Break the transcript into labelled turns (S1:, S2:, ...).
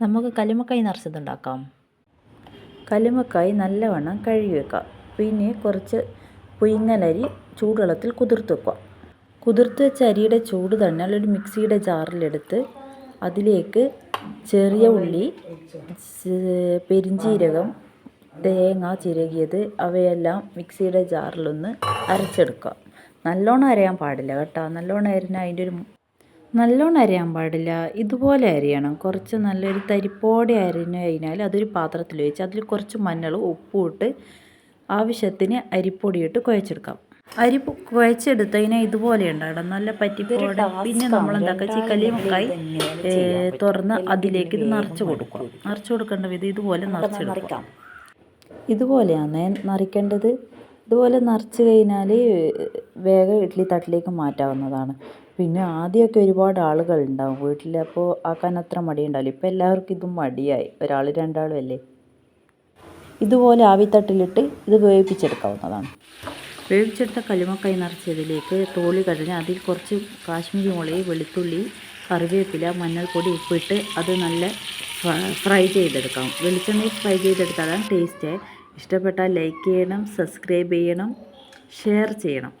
S1: നമുക്ക് കല്ലുമ്മക്കായ് നിറച്ചതുണ്ടാക്കാം. കല്ലുമ്മക്കായ് നല്ലവണ്ണം കഴുകി വെക്കാം പിന്നെ കുറച്ച് പുയിങ്ങലരി ചൂടുവെള്ളത്തിൽ കുതിർത്ത് വെക്കുക. കുതിർത്ത് വെച്ച അരിയുടെ ചൂട് തന്നെ ഒരു മിക്സിയുടെ ജാറിലെടുത്ത് അതിലേക്ക് ചെറിയ ഉള്ളി പെരിഞ്ചീരകം തേങ്ങ ചിരകിയത് അവയെല്ലാം മിക്സിയുടെ ജാറിലൊന്ന് അരച്ചെടുക്കുക. നല്ലോണം അരയാൻ പാടില്ല കേട്ടോ. നല്ലോണം അരിഞ്ഞാൽ അതിന്റെ ഒരു നല്ലോണം അരയാൻ പാടില്ല. ഇതുപോലെ അരിയണം. കുറച്ച് നല്ലൊരു തരിപ്പോടെ അരിഞ്ഞു കഴിഞ്ഞാൽ അതൊരു പാത്രത്തിൽ വെച്ച് അതിൽ കുറച്ച് മഞ്ഞളും ഉപ്പും ഇട്ട് ആവശ്യത്തിന് അരിപ്പൊടിയിട്ട് കുഴച്ചെടുക്കാം. അരി കുഴച്ചെടുത്തതിന് ഇതുപോലെ ഉണ്ടാകണം. നല്ല പറ്റിപ്പോടെ പിന്നെ നമ്മൾ എന്താക്കുക മുക്കായി തുറന്ന് അതിലേക്ക് ഇത് നിറച്ച് കൊടുക്കുക. നിറച്ച് കൊടുക്കേണ്ട വിധം ഇതുപോലെ നിറച്ചെടുക്കാം ഇതുപോലെയാണ് നിറയ്ക്കേണ്ടത്. ഇതുപോലെ നിറച്ച് കഴിഞ്ഞാൽ വേഗം ഇഡ്ഡലി തട്ടിലേക്ക് മാറ്റാവുന്നതാണ്. പിന്നെ ആദ്യമൊക്കെ ഒരുപാട് ആളുകൾ ഉണ്ടാവും വീട്ടിൽ അപ്പോൾ ആക്കാൻ അത്ര മടി ഉണ്ടാവില്ല ഇപ്പോൾ എല്ലാവർക്കും ഇതും മടിയായി. ഒരാൾ രണ്ടാളും അല്ലേ? ഇതുപോലെ ആവിത്തട്ടിലിട്ട് ഇത് വേവിപ്പിച്ചെടുക്കാവുന്നതാണ്. വേവിച്ചെടുത്ത കല്ലുമക്കൈ നിറച്ചതിലേക്ക് തോളി കഴിഞ്ഞ് അതിൽ കുറച്ച് കാശ്മീരി മുളക് വെളുത്തുള്ളി കറിവേപ്പില മഞ്ഞൾപ്പൊടി ഉപ്പിട്ട് അത് നല്ല ഫ്രൈ ചെയ്തെടുക്കാം. വെളിച്ചെണ്ണയിൽ ഫ്രൈ ചെയ്തെടുത്താലാണ് ടേസ്റ്റ്. ഇഷ്ടപ്പെട്ടാൽ ലൈക്ക് ചെയ്യണം സബ്സ്ക്രൈബ് ചെയ്യണം ഷെയർ ചെയ്യണം.